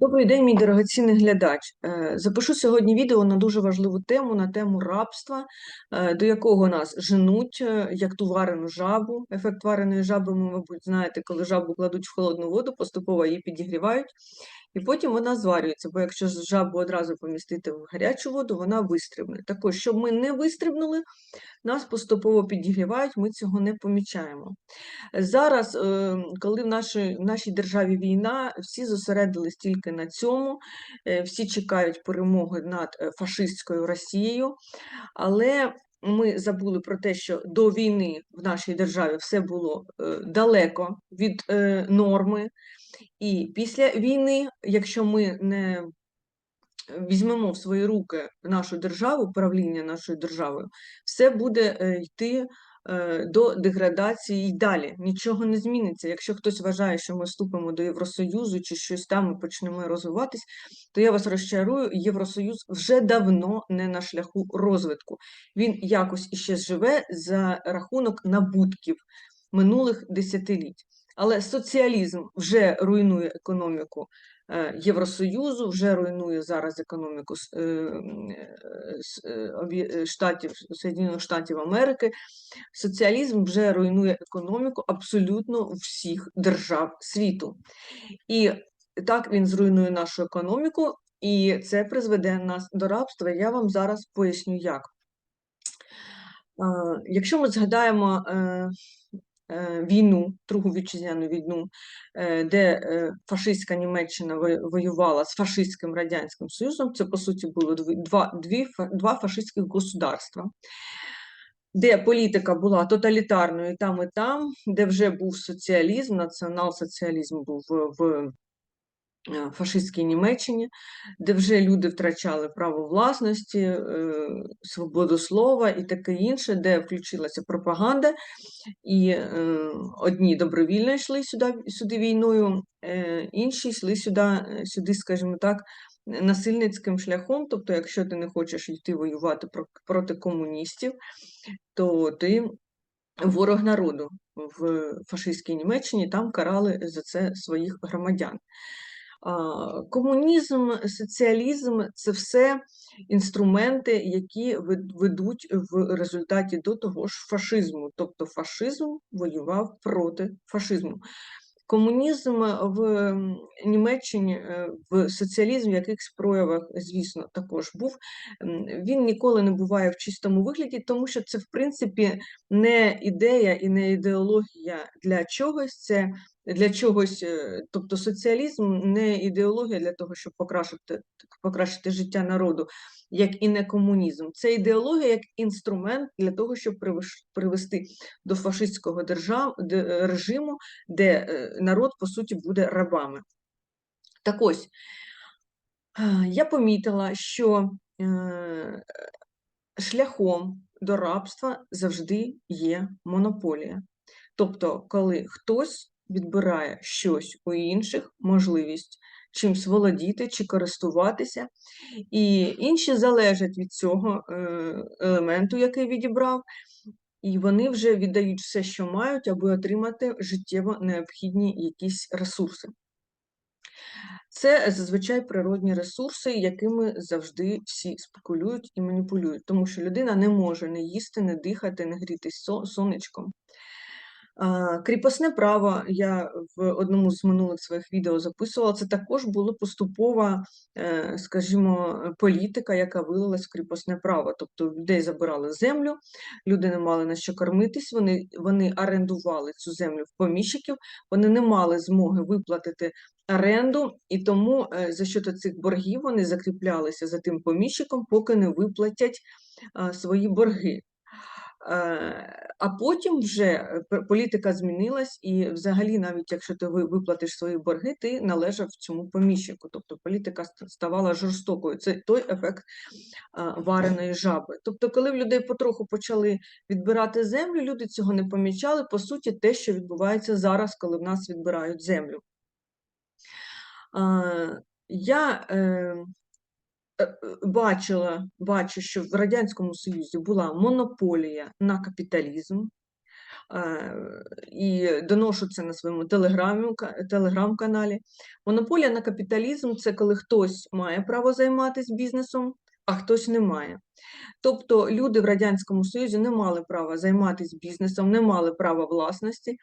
Добрий день, мій дорогоцінний глядач. Е, Запишу сьогодні відео на дуже важливу тему, на тему рабства, е, до якого нас женуть, е, як ту варену жабу. Ефект вареної жаби, ви, мабуть, знаєте, коли жабу кладуть в холодну воду, поступово її підігрівають, і потім вона зварюється, бо якщо жабу одразу помістити в гарячу воду, вона вистрибне. Також, щоб ми не вистрибнули, нас поступово підігрівають, ми цього не помічаємо. Зараз, е, коли в нашій, в нашій державі війна, всі зосередились тільки на цьому, е, всі чекають перемоги над е, фашистською Росією, але ми забули про те, що до війни в нашій державі все було е, далеко від е, норми. І після війни, якщо ми не візьмемо в свої руки нашу державу, правління нашою державою, все буде е, йти до деградації і далі. Нічого не зміниться. Якщо хтось вважає, що ми вступимо до Євросоюзу чи щось там і почнемо розвиватись, то я вас розчарую, Євросоюз вже давно не на шляху розвитку. Він якось іще живе за рахунок набутків минулих десятиліть. Але соціалізм вже руйнує економіку е, Євросоюзу, вже руйнує зараз економіку е, е, е, е, Штатів, Соєдинених Штатів Америки. Соціалізм вже руйнує економіку абсолютно всіх держав світу. І так він зруйнує нашу економіку, і це призведе нас до рабства. Я вам зараз поясню, як. Якщо ми згадаємо е, е, війну, Другу вітчизняну війну, е, де е, фашистська Німеччина воювала з фашистським Радянським Союзом, це по суті було два, дві, два фашистських государства, де політика була тоталітарною там, і там, де вже був соціалізм, націонал-соціалізм був в, е, фашистській Німеччині, де вже люди втрачали право власності, е, свободу слова і таке інше, де включилася пропаганда, і е, одні добровільно йшли сюди, сюди війною, е, інші йшли сюди, е, сюди, скажімо так, насильницьким шляхом. Тобто, якщо ти не хочеш йти воювати проти комуністів, то ти ворог народу в фашистській Німеччині, там карали за це своїх громадян. Комунізм, соціалізм це все інструменти, які вед- ведуть в результаті до того ж фашизму. Тобто фашизм воював проти фашизму. Комунізм в Німеччині, е, в соціалізм в якихось проявах, звісно, також був. Він ніколи не буває в чистому вигляді, тому що це, в принципі, не ідея і не ідеологія для чогось. Це для чогось, е, тобто соціалізм не ідеологія для того, щоб покращити, покращити життя народу, як і не комунізм. Це ідеологія як інструмент для того, щоб привести до фашистського держав, де- е, режиму, де е, народ, по суті, буде рабами. Так ось, е, я помітила, що шляхом до рабства завжди є монополія. Тобто, коли хтось відбирає щось у інших, можливість чимсь володіти чи користуватися, і інші залежать від цього е, елементу, який відібрав, і вони вже віддають все, що мають, аби отримати життєво необхідні якісь ресурси. Це зазвичай природні ресурси, якими завжди всі спекулюють і маніпулюють, тому що людина не може не їсти, не дихати, не грітись сонечком. Кріпосне право я в одному з минулих своїх відео записувала. Це також була поступова, е, скажімо, політика, яка вилилась в кріпосне право. Тобто людей забирали землю, люди не мали на що кормитись, вони, вони орендували цю землю в поміщиків, вони не мали змоги виплатити оренду, і тому е, за що цих боргів вони закріплялися за тим поміщиком, поки не виплатять свої борги. Е, А потім вже е, політика змінилась, і взагалі, навіть якщо ти виплатиш свої борги, ти належав цьому поміщику. Тобто політика ставала жорстокою. Це той ефект вареної жаби. Тобто, коли в людей потроху почали відбирати землю, люди цього не помічали. По суті, те, що відбувається зараз, коли в нас відбирають землю. Я е, е, е, бачила, бачу, що в Радянському Союзі була монополія на капіталізм, е, і доношу це на своєму телеграм-каналі. Монополія на капіталізм це коли хтось має право займатися бізнесом, а хтось не має. Тобто люди в Радянському Союзі не мали права займатися бізнесом, не мали права власності.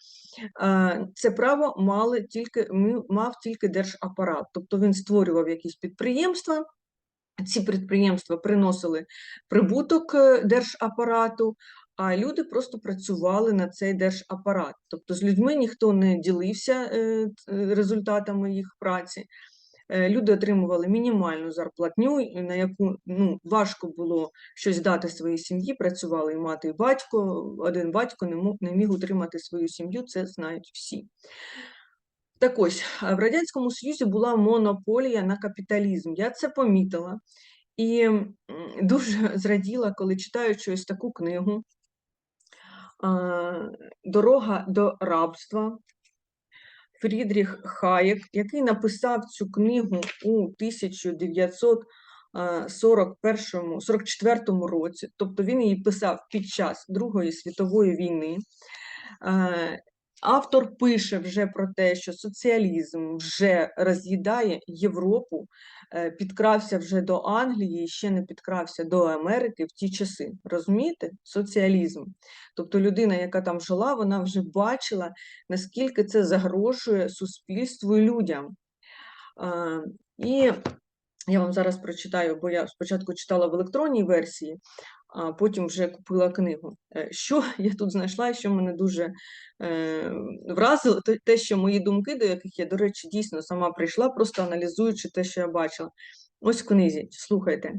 Е, Це право мали тільки, мав тільки держапарат. Тобто він створював якісь підприємства, ці підприємства приносили прибуток е, держапарату, а люди просто працювали на цей держапарат. Тобто з людьми ніхто не ділився е, результатами їх праці. Е, Люди отримували мінімальну зарплатню, на яку ну, важко було щось дати своїй сім'ї. Працювали і мати, і батько. Один батько не мог, не міг утримати свою сім'ю, це знають всі. Так ось, в Радянському Союзі була монополія на капіталізм. Я це помітила і дуже зраділа, коли читаючи ось таку книгу Дорога до рабства. Фрідріх Хаєк, який написав цю книгу у 1941-44 році, тобто він її писав під час Другої світової війни. Автор пише вже про те, що соціалізм вже роз'їдає Європу, е, підкрався вже до Англії, ще не підкрався до Америки в ті часи. Розумієте? Соціалізм. Тобто людина, яка там жила, вона вже бачила, наскільки це загрожує суспільству і людям. Е, І я вам зараз прочитаю, бо я спочатку читала в електронній версії, а потім вже купила книгу. Е, Що я тут знайшла, і що мене дуже е, вразило, те, що мої думки, до яких я, до речі, дійсно сама прийшла, просто аналізуючи те, що я бачила. Ось в книзі, слухайте.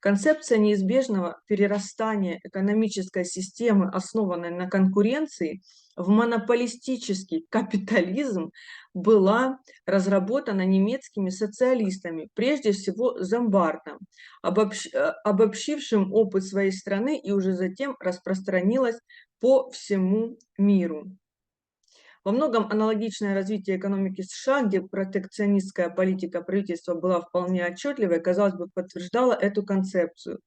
Концепция неизбежного перерастания экономической системы, основанной на конкуренции, в монополистический капитализм была разработана немецкими социалистами, прежде всего Зомбартом, обобщ- э, обобщившим опыт своей страны и уже затем распространилась по всему миру. Во многом аналогичное развитие экономики США, где протекционистская политика правительства была вполне отчетливой, казалось бы, подтверждала эту концепцию.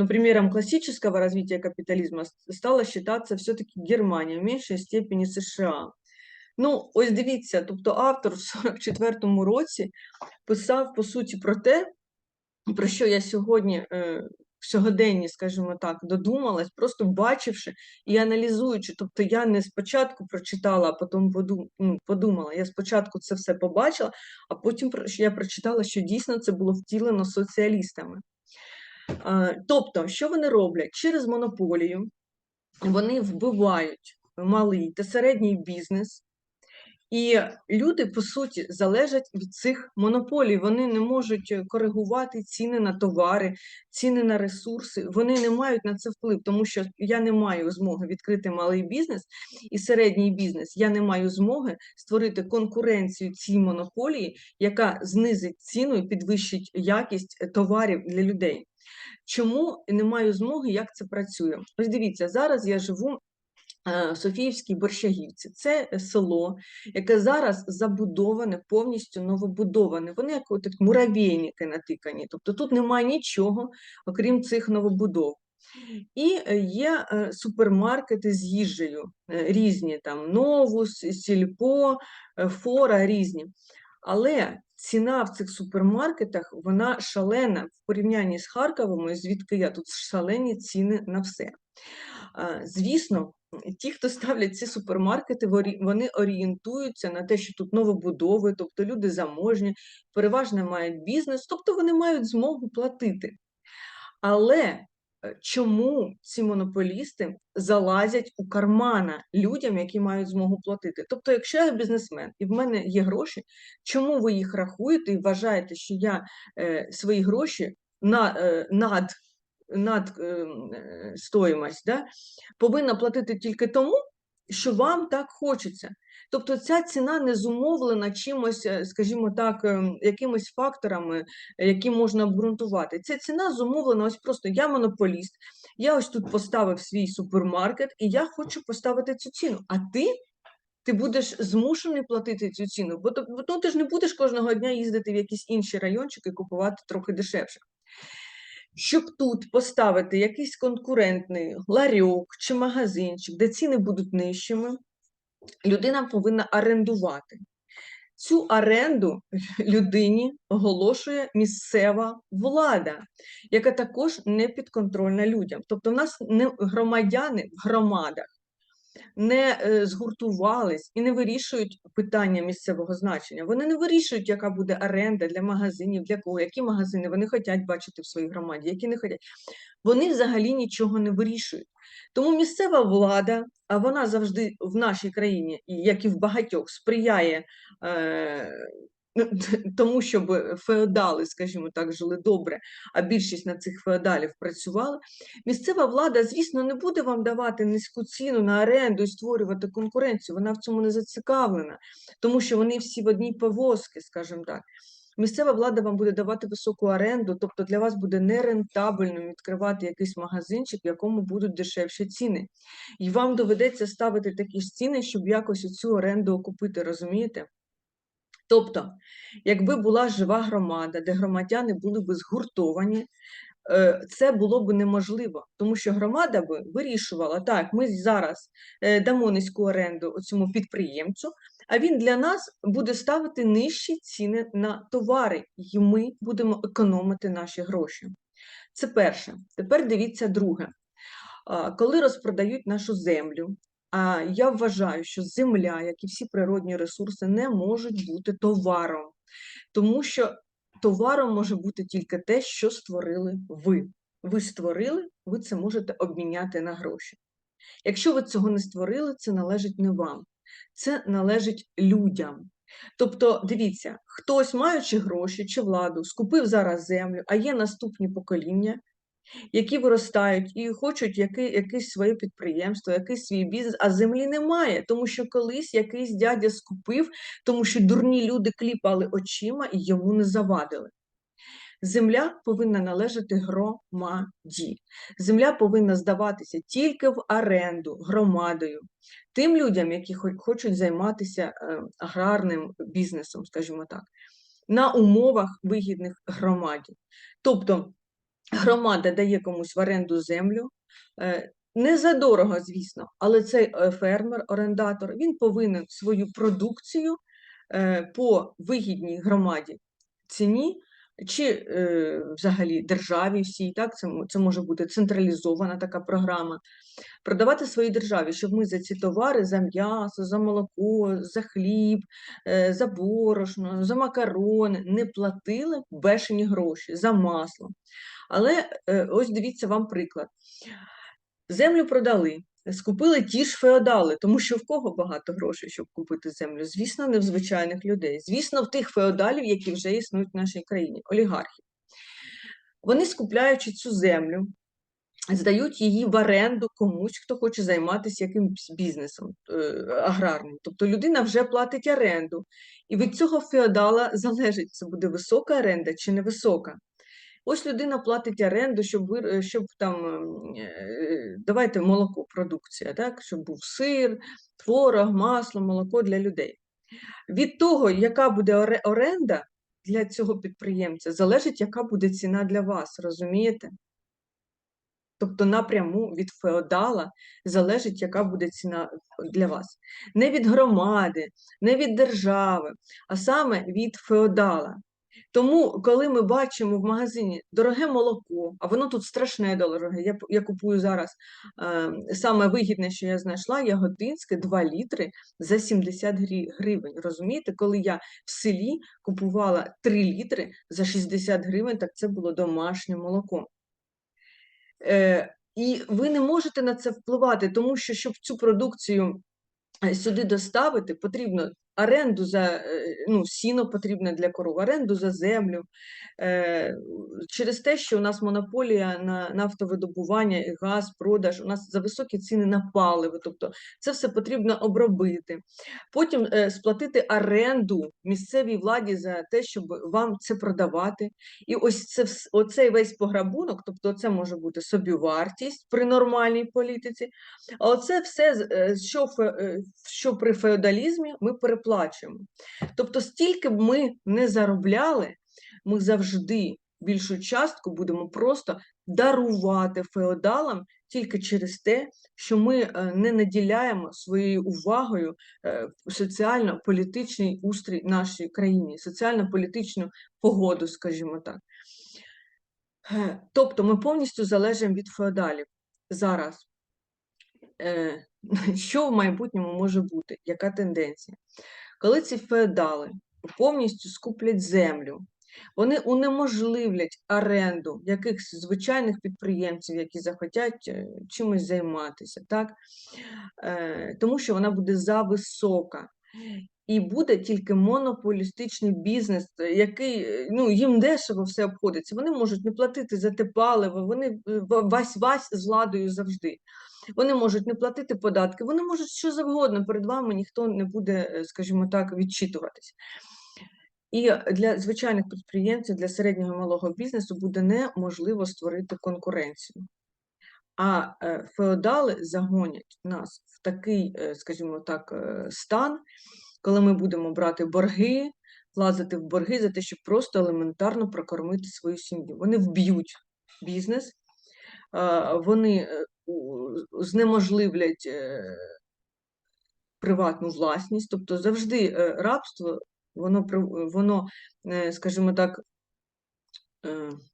Но примером классического развития капитализма стала считаться все-таки Германия, в меньшей степени США. Ну, ось дивіться, тобто автор в 44-му році писав, по суті, про те, про що я сьогодні е, в сьогоденні, скажімо так, додумалась, просто бачивши і аналізуючи. Тобто я не спочатку прочитала, а потім ну, подумала. Я спочатку це все побачила, а потім я прочитала, що дійсно це було втілено соціалістами. Тобто, що вони роблять? Через монополію вони вбивають малий та середній бізнес. І люди, по суті, залежать від цих монополій. Вони не можуть коригувати ціни на товари, ціни на ресурси. Вони не мають на це вплив, тому що я не маю змоги відкрити малий бізнес і середній бізнес. Я не маю змоги створити конкуренцію цій монополії, яка знизить ціну і підвищить якість товарів для людей. Чому не маю змоги, як це працює? Ось дивіться, зараз я живу е, Софіївській Борщагівці. Це е, село, яке зараз забудоване, повністю новобудоване. Вони як от муравейники натикані. Тобто тут немає нічого, окрім цих новобудов. І е, є супермаркети з їжею різні, там Новус, Сільпо, Фора різні. Але ціна в цих супермаркетах вона шалена в порівнянні з Харковом, звідки я тут шалені ціни на все. Звісно, ті, хто ставлять ці супермаркети, вони орієнтуються на те, що тут новобудови, тобто люди заможні, переважно мають бізнес, тобто вони мають змогу платити. Але чому ці монополісти залазять у кармана людям, які мають змогу платити? Тобто, якщо я бізнесмен і в мене є гроші, чому ви їх рахуєте і вважаєте, що я е, свої гроші на, е, над, над е, е, стоїмость да, повинна платити тільки тому, що вам так хочеться? Тобто ця ціна не зумовлена чимось, е, скажімо так, ем, якимись факторами, е, які можна обґрунтувати. Ця ціна зумовлена ось просто я монополіст, я ось тут поставив свій супермаркет, і я хочу поставити цю ціну. А ти? Ти будеш змушений платити цю ціну, бо то ти ж не будеш кожного дня їздити в якісь інші райончики і купувати трохи дешевше. Щоб тут поставити якийсь конкурентний ларьок чи магазинчик, де ціни будуть нижчими, людина повинна орендувати. Цю оренду людині оголошує місцева влада, яка також не підконтрольна людям. Тобто, в нас не громадяни в громадах не е, згуртувались і не вирішують питання місцевого значення. Вони не вирішують, яка буде оренда для магазинів, для кого, які магазини вони хочуть бачити в своїй громаді, які не хочуть. Вони взагалі нічого не вирішують. Тому місцева влада, а вона завжди в нашій країні, як і в багатьох, сприяє е, тому, щоб феодали, скажімо так, жили добре, а більшість на цих феодалів працювали. Місцева влада, звісно, не буде вам давати низьку ціну на оренду і створювати конкуренцію. Вона в цьому не зацікавлена, тому що вони всі в одній повозки, скажімо так. Місцева влада вам буде давати високу оренду, тобто для вас буде нерентабельно відкривати якийсь магазинчик, в якому будуть дешевші ціни. І вам доведеться ставити такі ж ціни, щоб якось цю оренду окупити, розумієте? Тобто, якби була жива громада, де громадяни були б згуртовані, е, це було б неможливо, тому що громада би вирішувала, так, ми зараз е, дамо низьку оренду цьому підприємцю, а він для нас буде ставити нижчі ціни на товари, і ми будемо економити наші гроші. Це перше. Тепер дивіться друге. Коли розпродають нашу землю, я вважаю, що земля, як і всі природні ресурси, не можуть бути товаром, тому що товаром може бути тільки те, що створили ви. Ви створили, ви це можете обміняти на гроші. Якщо ви цього не створили, це належить не вам, це належить людям. Тобто, дивіться, хтось, маючи гроші чи владу, скупив зараз землю, а є наступні покоління, які виростають і хочуть яке, якесь своє підприємство, якийсь свій бізнес, а землі немає, тому що колись якийсь дядя скупив, тому що дурні люди кліпали очима і йому не завадили. Земля повинна належати громаді. Земля повинна здаватися тільки в оренду громадою, тим людям, які хочуть займатися е, аграрним бізнесом, скажімо так, на умовах вигідних громаді. Тобто громада дає комусь в оренду землю. Е, не задорого, звісно, але цей е, фермер, орендатор, він повинен свою продукцію по вигідній громаді ціні чи е, взагалі державі всій, так, це, це може бути централізована така програма, продавати своїй державі, щоб ми за ці товари, за м'ясо, за молоко, за хліб, е, за борошно, за макарони не платили бешені гроші за масло. Але е, ось дивіться вам приклад. Землю продали, скупили ті ж феодали, тому що в кого багато грошей, щоб купити землю? Звісно, не в звичайних людей. Звісно, в тих феодалів, які вже існують в нашій країні, олігархів. Вони, скупляючи цю землю, здають її в оренду комусь, хто хоче займатися якимось бізнесом е, аграрним. Тобто людина вже платить оренду, і від цього феодала залежить, це буде висока оренда чи невисока. Ось людина платить оренду, щоб е, щоб там ем, е, давайте молоко, продукція, так? щоб був сир, творог, масло, молоко для людей. Від того, яка буде оренда для цього підприємця, залежить, яка буде ціна для вас, розумієте? Тобто напряму від феодала залежить, яка буде ціна для вас. Не від громади, не від держави, а саме від феодала. Тому, коли ми бачимо в магазині дороге молоко, а воно тут страшне дороге, я я купую зараз е, саме вигідне, що я знайшла, ягодинське 2 літри за 70 гривень. Розумієте, коли я в селі купувала 3 літри за 60 гривень, так це було домашнє молоко. Е, І ви не можете на це впливати, тому що щоб цю продукцію е, сюди доставити, потрібно оренду за е, ну, сіно потрібне для коров, оренду за землю. Е, через те, що у нас монополія на нафтовидобування і газ, продаж, у нас за високі ціни на паливо, тобто це все потрібно обробити. Потім е, сплатити оренду місцевій владі за те, щоб вам це продавати. І ось це оцей весь пограбунок, тобто це може бути собівартість при нормальній політиці. А оце все, що, що при феодалізмі ми переплачуємо. Тобто, стільки б ми не заробляли, ми завжди більшу частку будемо просто дарувати феодалам тільки через те, що ми е, не наділяємо своєю увагою е, соціально-політичний устрій нашої країни, соціально-політичну погоду, скажімо так. Е, Тобто ми повністю залежимо від феодалів зараз. Е, Що в майбутньому може бути? Яка тенденція? Коли ці феодали повністю скуплять землю, вони унеможливлять оренду якихось звичайних підприємців, які захотять е, чимось займатися, так? Е, тому що вона буде зависока. І буде тільки монополістичний бізнес, який ну, їм дешево все обходиться. Вони можуть не платити за те паливо, вони вась-вась з владою завжди. Вони можуть не платити податки, вони можуть що завгодно перед вами ніхто не буде, е, скажімо так, відчитуватись. І для звичайних підприємців, для середнього і малого бізнесу буде неможливо створити конкуренцію. А е, феодали загонять нас в такий, е, скажімо так, стан, коли ми будемо брати борги, влазити в борги за те, щоб просто елементарно прокормити свою сім'ю. Вони вб'ють бізнес, вони знеможливлять е, приватну власність, тобто завжди е, рабство, воно, воно, е, скажімо так,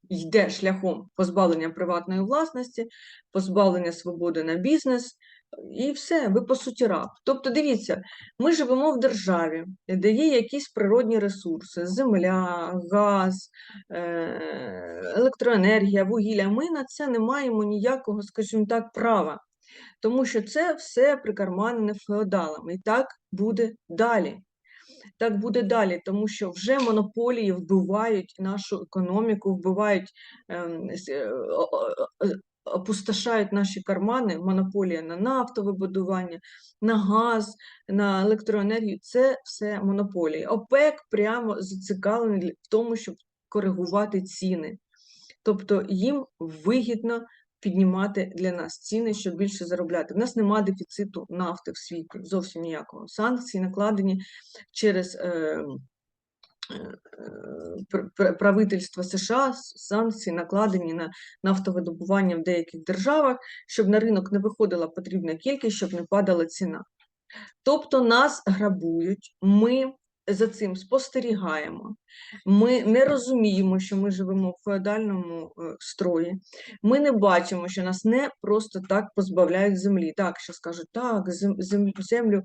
йде шляхом позбавлення приватної власності, позбавлення свободи на бізнес, і все, ви по суті раб. Тобто, дивіться, ми живемо в державі, де є якісь природні ресурси: земля, газ, е, електроенергія, вугілля. Ми на це не маємо ніякого, скажімо так, права. Тому що це все прикарманене феодалами. І так буде далі. Так буде далі, тому що вже монополії вбивають нашу економіку, вбивають, ем, е, опустошають наші кармани, монополія на нафтовибудування, на газ, на електроенергію. Це все монополії. ОПЕК прямо зацікавлений в тому, щоб коригувати ціни. Тобто їм вигідно піднімати для нас ціни, щоб більше заробляти. В нас немає дефіциту нафти в світі, зовсім ніякого. Санкції накладені через е, е, пр- пр- правительство США, санкції накладені на нафтовидобування в деяких державах, щоб на ринок не виходила потрібна кількість, щоб не падала ціна. Тобто нас грабують, ми за цим спостерігаємо, ми не розуміємо, що ми живемо в феодальному е, строї, ми не бачимо, що нас не просто так позбавляють землі. Так, що скажуть, так, зем- зем- землю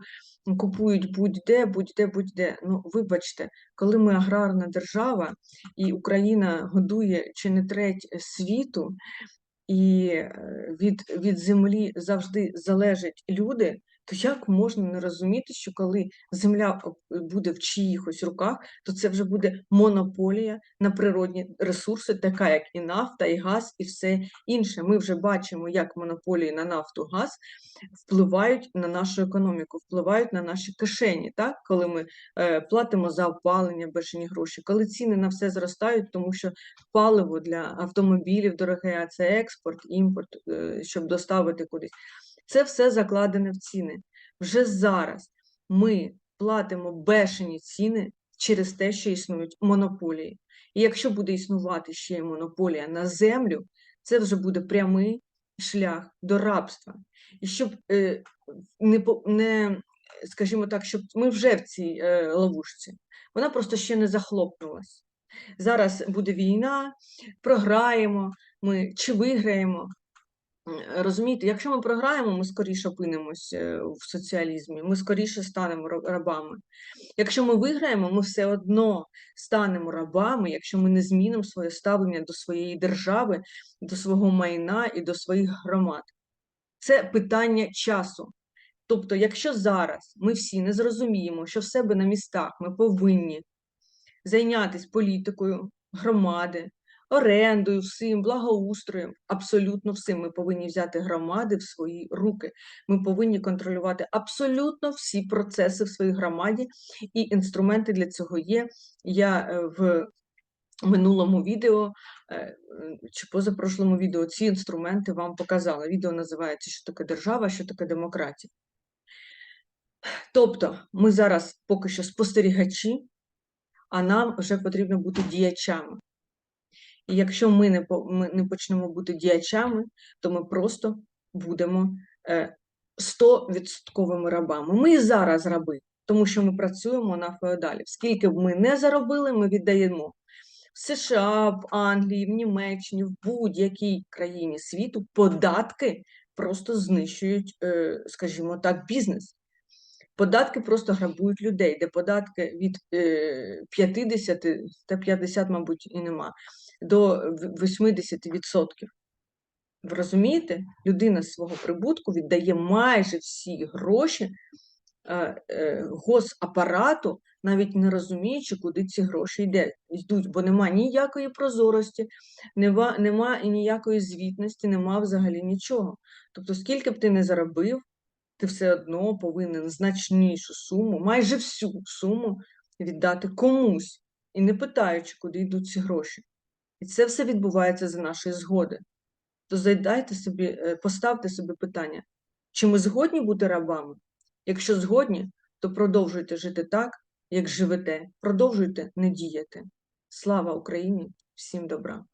купують будь-де, будь-де, будь-де. Ну, вибачте, коли ми аграрна держава, і Україна годує чи не треть світу, і е, від, від землі завжди залежать люди, то як можна не розуміти, що коли земля буде в чиїхось руках, то це вже буде монополія на природні ресурси, така як і нафта, і газ, і все інше. Ми вже бачимо, як монополії на нафту, газ впливають на нашу економіку, впливають на наші кишені, так? коли ми е, платимо за опалення бешені гроші, коли ціни на все зростають, тому що паливо для автомобілів дороге, а це експорт, імпорт, е, щоб доставити кудись. Це все закладене в ціни. Вже зараз ми платимо бешені ціни через те, що існують монополії. І якщо буде існувати ще й монополія на землю, це вже буде прямий шлях до рабства. І щоб е, не, не, скажімо так, щоб ми вже в цій е, ловушці, вона просто ще не захлопнулась. Зараз буде війна, програємо ми чи виграємо. Розумієте, якщо ми програємо, ми скоріше опинимось е, в соціалізмі, ми скоріше станемо рабами. Якщо ми виграємо, ми все одно станемо рабами, якщо ми не змінимо своє ставлення до своєї держави, до свого майна і до своїх громад. Це питання часу. Тобто, якщо зараз ми всі не зрозуміємо, що в себе на містах ми повинні зайнятися політикою громади, орендою, всім, благоустроєм, абсолютно всім. Ми повинні взяти громади в свої руки. Ми повинні контролювати абсолютно всі процеси в своїй громаді, і інструменти для цього є. Я е, в минулому відео е, чи позапрошлому відео ці інструменти вам показала. Відео називається Що таке держава, що таке демократія. Тобто, ми зараз поки що спостерігачі, а нам вже потрібно бути діячами. І якщо ми не, ми не почнемо бути діячами, то ми просто будемо е, рабами. Ми і зараз раби, тому що ми працюємо на феодалів. Скільки б ми не заробили, ми віддаємо. В США, в Англії, в Німеччині, в будь-якій країні світу податки просто знищують, е, скажімо так, бізнес. Податки просто грабують людей, де податки від е, 50 та 50, мабуть, і нема, до 80%. Ви розумієте? Людина з свого прибутку віддає майже всі гроші е, е, госапарату, навіть не розуміючи, куди ці гроші йдуть, бо нема ніякої прозорості, нема, нема ніякої звітності, нема взагалі нічого. Тобто, скільки б ти не заробив, ти все одно повинен значнішу суму, майже всю суму віддати комусь, і не питаючи, куди йдуть ці гроші. І це все відбувається за нашої згоди. То задайте собі, е, поставте собі питання, чи ми згодні бути рабами? Якщо згодні, то продовжуйте жити так, як живете, продовжуйте не діяти. Слава Україні! Всім добра!